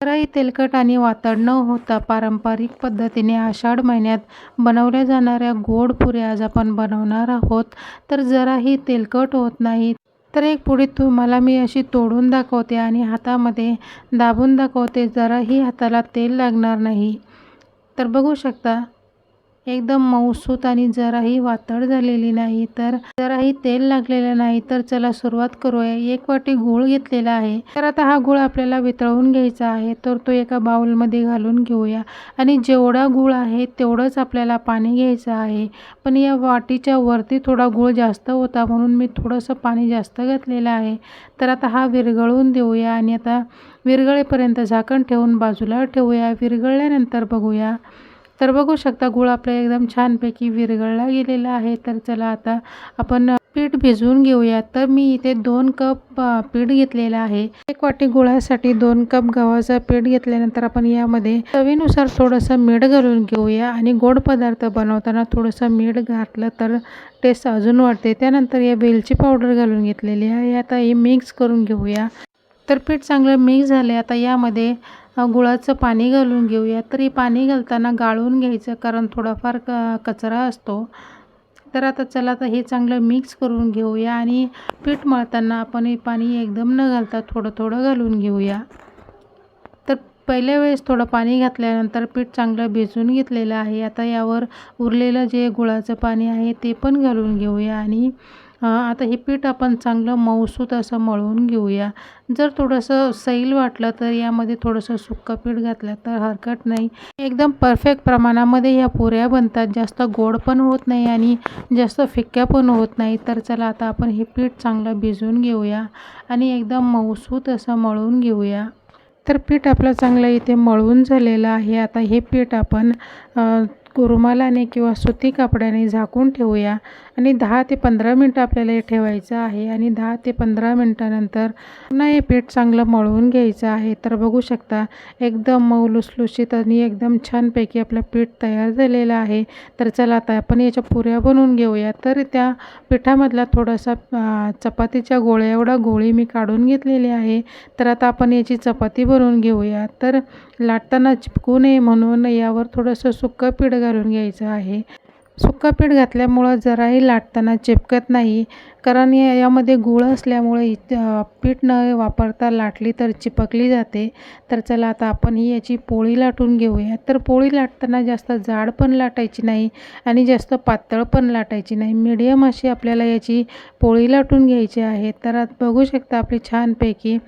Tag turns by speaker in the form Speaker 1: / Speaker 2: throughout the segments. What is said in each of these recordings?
Speaker 1: जराही तेलकट आणि वातड न होता पारंपरिक पद्धतीने आषाढ महिन्यात बनवल्या जाणाऱ्या गोड पुऱ्या आज आपण बनवणार आहोत. तर जराही तेलकट होत नाही तर एक पुढे तुम्हाला मी अशी तोडून दाखवते आणि हातामध्ये दाबून दाखवते. जराही हाताला तेल लागणार नाही. तर बघू शकता एकदम मऊसूत आणि जराही वातड झालेली नाही तर जराही तेल लागलेलं नाही तर चला सुरुवात करूया. एक वाटी गूळ घेतलेला आहे. तर आता हा गूळ आपल्याला वितळवून घ्यायचा आहे तर तो एका बाउलमध्ये घालून घेऊया. आणि जेवढा गूळ आहे तेवढंच आपल्याला पाणी घ्यायचं आहे. पण या वाटीच्या वरती थोडा गूळ जास्त होता म्हणून मी थोडंसं पाणी जास्त घातलेलं आहे. तर आता हा विरघळून देऊया आणि आता विरघळेपर्यंत झाकण ठेवून बाजूला ठेवूया. विरघळल्यानंतर बघूया. तर बघू शकता गूळ आपला एकदम छानपैकी विरघळला गेलेला आहे. तर चला आता आपण पीठ भिजवून घेऊया. तर मी इथे दोन कप पीठ घेतलेलं आहे. एक वाटी गुळासाठी दोन कप गव्हाचं पीठ घेतल्यानंतर आपण यामध्ये चवीनुसार थोडंसं मीठ घालून घेऊया. आणि गोड पदार्थ बनवताना थोडंसं मीठ घातलं तर टेस्ट अजून वाढते. त्यानंतर या वेलची पावडर घालून घेतलेली आहे. आता हे मिक्स करून घेऊया. तर पीठ चांगलं मिक्स झाले आता यामध्ये गुळाचं पाणी घालून घेऊया. तरी पाणी घालताना गाळून घ्यायचं कारण थोडाफार क कचरा असतो. तर आता चला आता हे चांगलं मिक्स करून घेऊया आणि पीठ मळताना आपण हे पाणी एकदम न घालता थोडं थोडं घालून घेऊया. तर पहिल्या वेळेस थोडं पाणी घातल्यानंतर पीठ चांगलं भिजवून घेतलेलं आहे. आता यावर उरलेलं जे गुळाचं पाणी आहे ते पण घालून घेऊया आणि आता हे पीठ आपण चांगलं मऊसूत असं मळून घेऊया. जर थोडंसं सैल वाटलं तर यामध्ये थोडंसं सुक्कं पीठ घातलं तर हरकत नाही. एकदम परफेक्ट प्रमाणामध्ये ह्या पुऱ्या बनतात. जास्त गोड पण होत नाही आणि जास्त फिक्क्या पण होत नाही. तर चला आता आपण हे पीठ चांगलं भिजवून घेऊया आणि एकदम मऊसूत असं मळून घेऊया. तर पीठ आपलं चांगलं इथे मळून झालेलं आहे. आता हे पीठ आपण रुमालाने किंवा सुती कपड्याने झाकून ठेवूया आणि दहा ते पंधरा मिनटं आपल्याला हे ठेवायचं आहे आणि दहा ते पंधरा मिनटानंतर पुन्हा हे पीठ चांगलं मळवून घ्यायचं आहे. तर बघू शकता एकदम मऊ लुसलुशीत आणि एकदम छानपैकी आपलं पीठ तयार झालेलं आहे. तर चला आता आपण याच्या पुऱ्या बनवून घेऊया. तर त्या पिठामधला थोडासा चपातीच्या गोळ्या एवढा गोळी मी काढून घेतलेली आहे. तर आता आपण याची चपाती बनवून घेऊया. तर लाटताना चिपकू नये म्हणून यावर थोडंसं सुक्कं पीठ घालून घ्यायचं आहे. सुक्का पीठ घातल्यामुळं जराही लाटताना चिपकत नाही. कारण या यामध्ये गूळ असल्यामुळे पीठ न वापरता लाटली तर चिपकली जाते. तर चला आता आपण ही याची पोळी लाटून घेऊया. तर पोळी लाटताना जास्त जाड पण लाटायची नाही आणि जास्त पातळ पण लाटायची नाही. मीडियम अशी आपल्याला याची पोळी लाटून घ्यायची आहे. तर आता बघू शकता आपली छानपैकी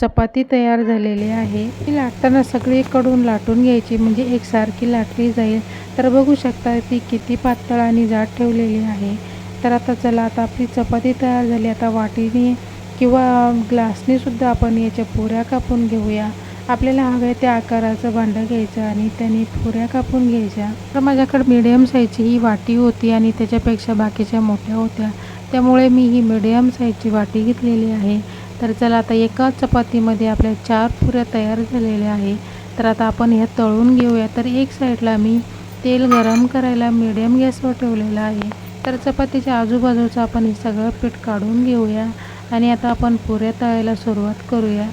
Speaker 1: चपाती तयार झालेली आहे. ती लाटताना सगळीकडून लाटून घ्यायची. म्हणजे एकसारखी लाटली जाईल. तर बघू शकता ती किती पातळ आणि जाड ठेवलेली आहे. तर आता चला आता आपली चपाती तयार झाली. आता वाटीने किंवा ग्लासनेसुद्धा आपण याच्या पुऱ्या कापून घेऊया. आपल्याला हव्या त्या आकाराचं भांडं घ्यायचं आणि त्याने पुऱ्या कापून घ्यायच्या. तर माझ्याकडे मिडियम साईजची ही वाटी होती आणि त्याच्यापेक्षा बाकीच्या मोठ्या होत्या. त्यामुळे मी ही मिडियम साईजची वाटी घेतलेली आहे. तर चला आता एका चपातीमध्ये आपल्या चार पुऱ्या तयार झालेल्या आहे. तर आता आपण ह्या तळून घेऊया. तर एक साईडला मी तेल गरम करायला मिडियम गॅसवर ठेवलेलं आहे. तर चपातीच्या आजूबाजूचं आपण हे सगळं पीठ काढून घेऊया आणि आता आपण पुऱ्या तळायला सुरुवात करूया.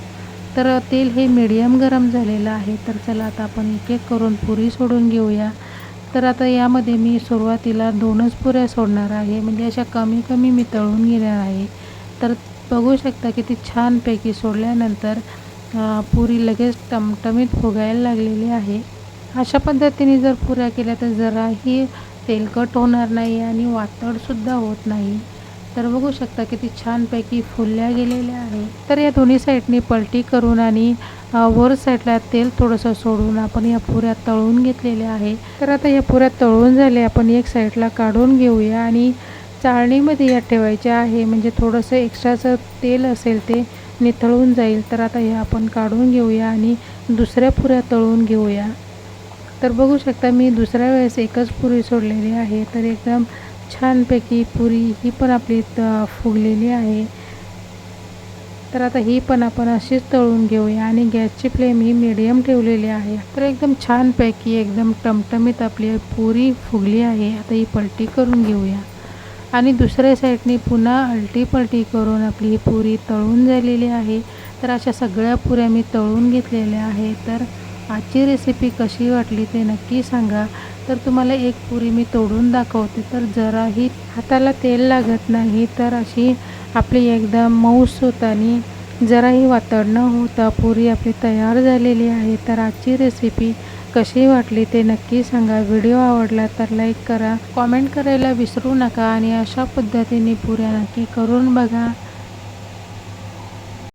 Speaker 1: तर तेल हे मिडियम गरम झालेलं आहे. तर चला आता आपण एक एक करून पुरी सोडून घेऊया. तर आता यामध्ये मी सुरुवातीला दोनच पुऱ्या सोडणार आहे. म्हणजे अशा कमी कमी मी तळून घेणार आहे. तर बघू शकता किती छानपैकी सोडल्यानंतर पुरी लगेच टमटमीत फुगायला लागलेली आहे. अशा पद्धतीने जर पुऱ्या केल्या तर जराही तेलकट होणार नाही आणि वातडसुद्धा होत नाही. तर बघू शकता किती छानपैकी फुलल्या गेलेल्या आहे. तर या दोन्ही साईडने पलटी करून आणि वर साईडला तेल थोडंसं सोडून आपण या पुऱ्या तळून घेतलेल्या आहे. तर आता या पुऱ्या तळून झाल्या आपण एक साईडला काढून घेऊया आणि चाळणीमध्ये या ठेवायच्या आहे. म्हणजे थोडंसं एक्स्ट्राचं तेल असेल ते निथळून जाईल. तर आता हे आपण काढून घेऊया आणि दुसऱ्या पुऱ्या तळून घेऊया. तर बघू शकता मी दुसऱ्या वेळेस एकच पुरी सोडलेली आहे. तर एकदम छानपैकी पुरी ही पण आपली फुगलेली आहे. तर आता ही पण आपण अशीच तळून घेऊया आणि गॅसची फ्लेम ही मिडियम ठेवलेली आहे. तर एकदम छानपैकी एकदम टमटमीत आपली पुरी फुगली आहे. आता ही पलटी करून घेऊया. आणि दुसऱ्या साईडने पुन्हा अलटी पलटी करून आपली ही पुरी तळून झालेली आहे. तर अशा सगळ्या पुऱ्या मी तळून घेतलेल्या आहे तर आजची रेसिपी कशी वाटली ते नक्की सांगा. तर तुम्हाला एक पुरी मी तोडून दाखवते. तर जराही हाताला तेल लागत नाही तर अशी आपली एकदम मऊस होतानी जराही वातड न होता पुरी आपली तयार झालेली आहे. तर आजची रेसिपी कशी वाटली ते नक्की सांगा. व्हिडिओ आवडला तर लाईक करा. कॉमेंट करायला विसरू नका आणि अशा पद्धतीने पुऱ्या नक्की करून बघा.